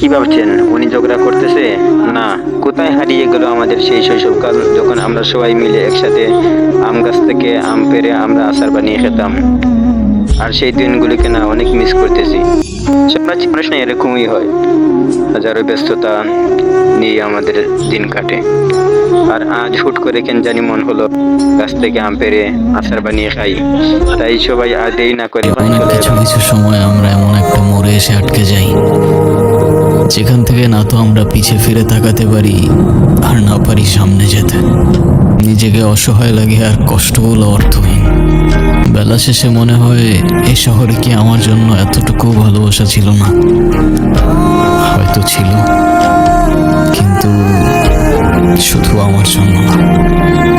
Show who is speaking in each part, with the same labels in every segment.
Speaker 1: কি ভাবছেন উনি ঝগড়া করতেছে? না, কোথায় হারিয়ে গেল আমাদের সেই শৈশবকাল যখন আমরা সবাই মিলে একসাথে আম গাছ থেকে আম পেরে আমরা আচার বানিয়ে খেতাম? আর সেই দিনগুলিকে না অনেক মিস করতেছি। প্রশ্ন এরকমই হয়। হাজারো ব্যস্ততা নিয়ে আমাদের দিন কাটে। আর আজ হুট করে কেন জানি মন হলো গাছ থেকে আম পেরে আচার বানিয়ে খাই। তাই সবাই আর দেরি না করে
Speaker 2: কিছু কিছু সময় আমরা এমন একটা মোড়ে এসে আটকে যাই। যেখান থেকে না তো আমরা পিছে ফিরে তাকাতে পারি আর না পারি সামনে যেতে। নিজেকে অসহায় লাগে আর কষ্টগুলো অর্থহীন। বেলা শেষে মনে হয় এই শহরে কি আমার জন্য এতটুকু ভালোবাসা ছিল না? হয়তো ছিল। কিন্তু শুধু আমার জন্য না।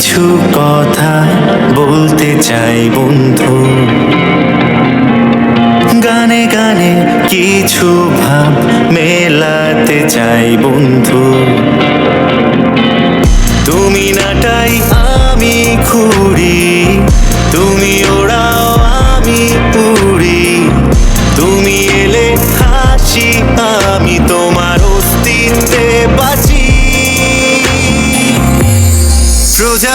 Speaker 3: কিছু কথা বলতে চাই বন্ধু। গানে গানে কিছু ভাব মেলাতে চাই বন্ধু।